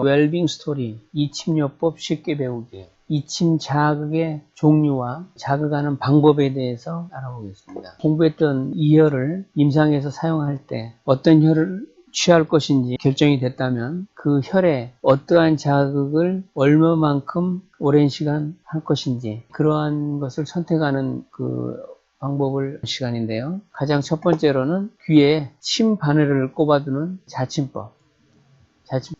웰빙 스토리, 이침요법 쉽게 배우기, 이침 자극의 종류와 자극하는 방법에 대해서 알아보겠습니다. 공부했던 이 혈을 임상에서 사용할 때 어떤 혈을 취할 것인지 결정이 됐다면 그 혈에 어떠한 자극을 얼마만큼 오랜 시간 할 것인지 그러한 것을 선택하는 그 방법을 시간인데요. 가장 첫 번째로는 귀에 침 바늘을 꼽아두는 자침법.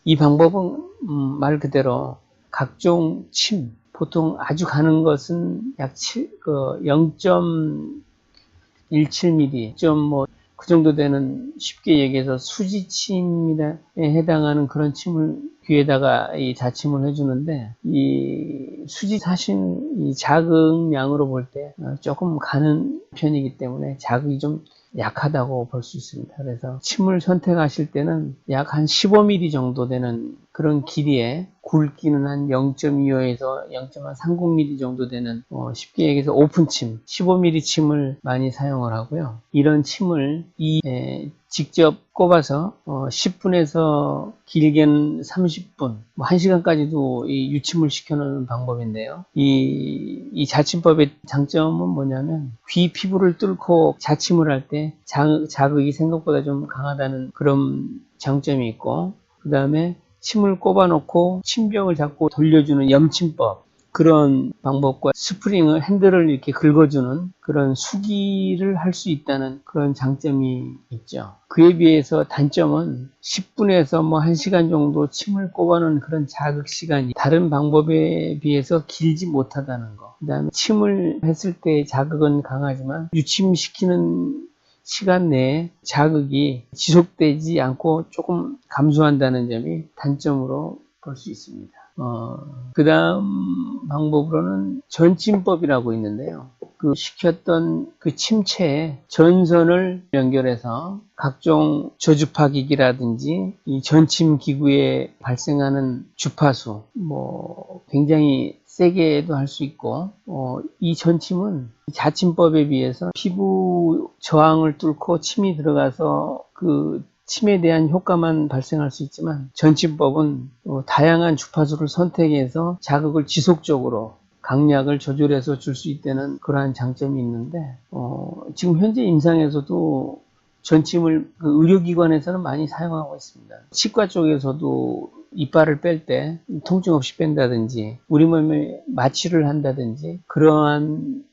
이 방법은 음, 말 그대로 각종 침, 보통 아주 가는 것은 약 7, 그 0.17mm, 좀뭐 그 정도 되는 쉽게 얘기해서 수지침에 해당하는 그런 침을 귀에다가 이 자침을 해주는데 이 수지 사신 이 자극량으로 볼 때 조금 가는 편이기 때문에 자극이 좀 약하다고 볼 수 있습니다. 그래서 침을 선택하실 때는 약 한 15mm 정도 되는 그런 길이에 굵기는 한 0.25에서 0.30mm 정도 되는 어, 쉽게 얘기해서 오픈침, 15mm 침을 많이 사용을 하고요. 이런 침을 이 에, 직접 꼽아서 어, 10분에서 길게는 30분, 뭐 1시간까지도 이 유침을 시켜놓는 방법인데요. 이, 이 자침법의 장점은 뭐냐면 귀 피부를 뚫고 자침을 할 때 자극이 생각보다 좀 강하다는 그런 장점이 있고 그 다음에 침을 꼽아놓고 침병을 잡고 돌려주는 염침법 그런 방법과 스프링을 핸들을 이렇게 긁어주는 그런 수기를 할 수 있다는 그런 장점이 있죠. 그에 비해서 단점은 10분에서 뭐 1시간 정도 침을 꼽아놓은 그런 자극 시간이 다른 방법에 비해서 길지 못하다는 거. 그 다음에 침을 했을 때 자극은 강하지만 유침시키는 시간 내에 자극이 지속되지 않고 조금 감소한다는 점이 단점으로 볼 수 있습니다. 어, 그 다음 방법으로는 전침법이라고 있는데요. 그 시켰던 그 침체에 전선을 연결해서 각종 저주파 기기라든지 이 전침 기구에 발생하는 주파수, 뭐 굉장히 세게도 할 수 있고 어, 이 전침은 자침법에 비해서 피부 저항을 뚫고 침이 들어가서 그 침에 대한 효과만 발생할 수 있지만 전침법은 어, 다양한 주파수를 선택해서 자극을 지속적으로 강약을 조절해서 줄 수 있다는 그러한 장점이 있는데 어, 지금 현재 임상에서도 전침을 그 의료기관에서는 많이 사용하고 있습니다. 치과 쪽에서도 이빨을 뺄 때 통증 없이 뺀다든지 우리 몸에 마취를 한다든지 그러한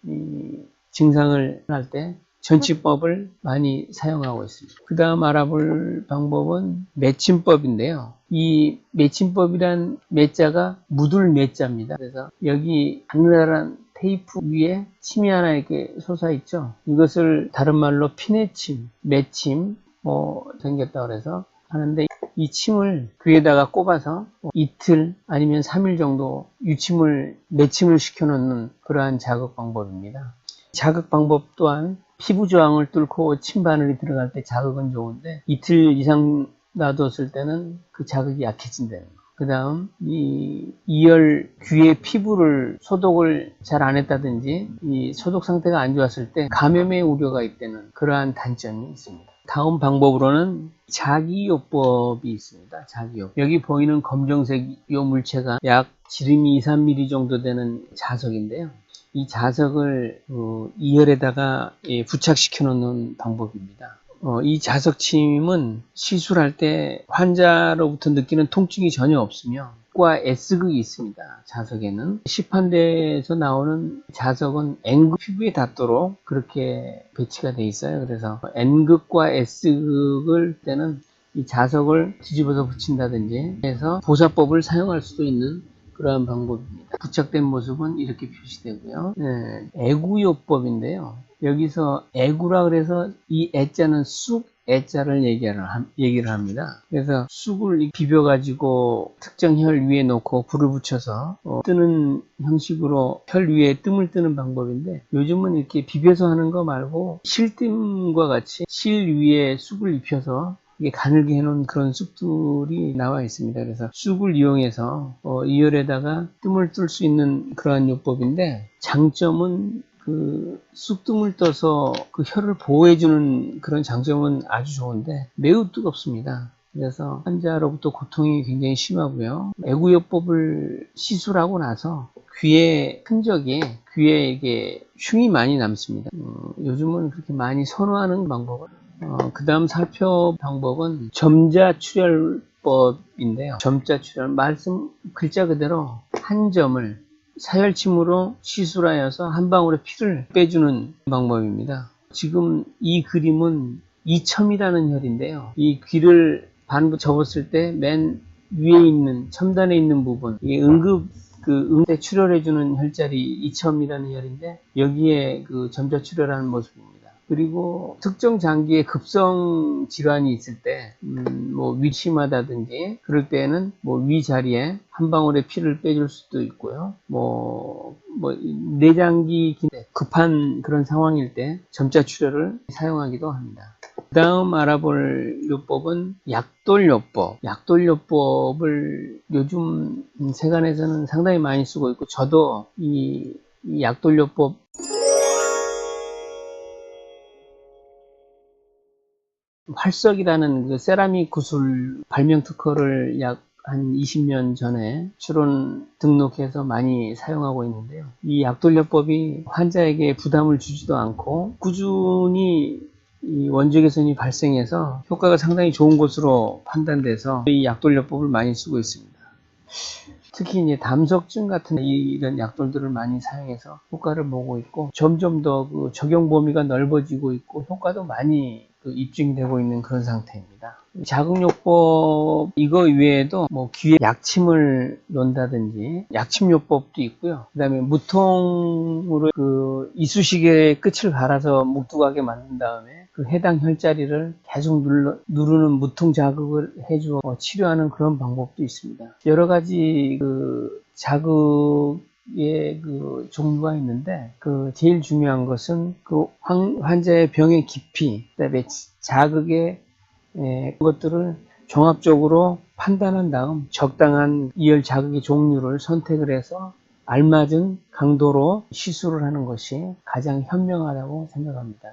증상을 할 때 전치법을 많이 사용하고 있습니다. 그 다음 알아볼 방법은 매침법인데요. 이 매침법이란 매자가 묻을 매자입니다. 그래서 여기 가느다란 테이프 위에 침이 하나 이렇게 솟아 있죠. 이것을 다른 말로 피내침, 매침 뭐 생겼다 그래서 하는데 이 침을 귀에다가 꼽아서 이틀 아니면 3일 정도 유침을 매침을 시켜 놓는 그러한 자극 방법입니다. 자극 방법 또한 피부 저항을 뚫고 침 바늘이 들어갈 때 자극은 좋은데 이틀 이상 놔뒀을 때는 그 자극이 약해진다는 거. 그 다음 이 이열 귀의 피부를 소독을 잘 안 했다든지 이 소독 상태가 안 좋았을 때 감염의 우려가 있다는 그러한 단점이 있습니다. 다음 방법으로는 자기요법이 있습니다. 자기요. 여기 보이는 검정색 요 물체가 약 지름이 2, 3mm 정도 되는 자석인데요. 이 자석을 어, 이열에다가 예, 부착시켜 놓는 방법입니다. 어, 이 자석침은 시술할 때 환자로부터 느끼는 통증이 전혀 없으며 과 S극이 있습니다. 자석에는 시판대에서 나오는 자석은 N극 피부에 닿도록 그렇게 배치가 되어 있어요. 그래서 N극과 S극을 때는 이 자석을 뒤집어서 붙인다든지 해서 보사법을 사용할 수도 있는 그러한 방법입니다. 부착된 모습은 이렇게 표시되고요. 네, 애구요법인데요. 여기서 애구라 그래서 이 애자는 쑥 애자를 얘기를, 합니다. 그래서 쑥을 비벼가지고 특정 혈 위에 놓고 불을 붙여서 어, 뜨는 형식으로 혈 위에 뜸을 뜨는 방법인데 요즘은 이렇게 비벼서 하는 거 말고 실뜸과 같이 실 위에 쑥을 입혀서 이게 가늘게 해놓은 그런 쑥들이 나와 있습니다. 그래서 쑥을 이용해서 어, 이열에다가 뜸을 뜰 수 있는 그러한 요법인데 장점은 그 쑥뜸을 떠서 그 혀를 보호해주는 그런 장점은 아주 좋은데 매우 뜨겁습니다. 그래서 환자로부터 고통이 굉장히 심하고요. 애구요법을 시술하고 나서 귀에 흔적이 귀에 이게 흉이 많이 남습니다. 어, 요즘은 그렇게 많이 선호하는 방법은 그 다음 살펴 방법은 점자 출혈법인데요. 점자 출혈 말씀 글자 그대로 한 점을 사혈침으로 시술하여서 한 방울의 피를 빼주는 방법입니다. 지금 이 그림은 이첨이라는 혈인데요. 이 귀를 반부 접었을 때 맨 위에 있는 첨단에 있는 부분 이게 응급 그 응대 출혈해주는 혈자리 이첨이라는 혈인데 여기에 그 점자 출혈하는 모습입니다. 그리고 특정 장기에 급성 질환이 있을 때, 음, 뭐 위심하다든지 그럴 때는 뭐 위 자리에 한 방울의 피를 빼줄 수도 있고요. 뭐, 뭐 내장기 기- 급한 그런 상황일 때 점자 출혈을 사용하기도 합니다. 그 다음 알아볼 요법은 약돌요법. 약돌요법을 요즘 세간에서는 상당히 많이 쓰고 있고 저도 이, 이 약돌요법 활석이라는 그 세라믹 구슬 발명 특허를 약 한 20년 전에 출원 등록해서 많이 사용하고 있는데요. 이 약돌려법이 환자에게 부담을 주지도 않고 꾸준히 이 원적 개선이 발생해서 효과가 상당히 좋은 것으로 판단돼서 이 약돌려법을 많이 쓰고 있습니다. 특히 이제 담석증 같은 이- 이런 약돌들을 많이 사용해서 효과를 보고 있고 점점 더 그 적용 범위가 넓어지고 있고 효과도 많이 그 입증되고 있는 그런 상태입니다. 자극요법 이거 외에도 뭐 귀에 약침을 놓는다든지 약침요법도 있고요. 그다음에 무통으로 그 이쑤시개의 끝을 갈아서 묵뚝하게 만든 다음에 그 해당 혈자리를 계속 눌러, 누르는 무통 자극을 해주어 치료하는 그런 방법도 있습니다. 여러 가지 그 자극 의그 종류가 있는데 그 제일 중요한 것은 그 환, 환자의 병의 깊이, 그다음에 자극의 에, 것들을 종합적으로 판단한 다음 적당한 이열 자극의 종류를 선택을 해서 알맞은 강도로 시술을 하는 것이 가장 현명하다고 생각합니다.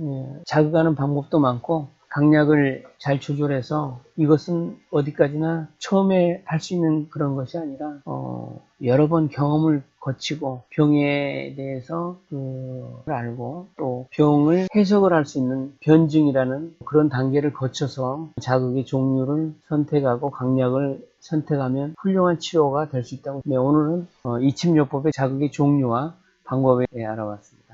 예, 자극하는 방법도 많고 강약을 잘 조절해서 이것은 어디까지나 처음에 할 수 있는 그런 것이 아니라 어, 여러 번 경험을 거치고 병에 대해서 그걸 알고 또 병을 해석을 할 수 있는 변증이라는 그런 단계를 거쳐서 자극의 종류를 선택하고 강약을 선택하면 훌륭한 치료가 될 수 있다고 네, 오늘은 어, 이침요법의 자극의 종류와 방법에 대해 알아봤습니다.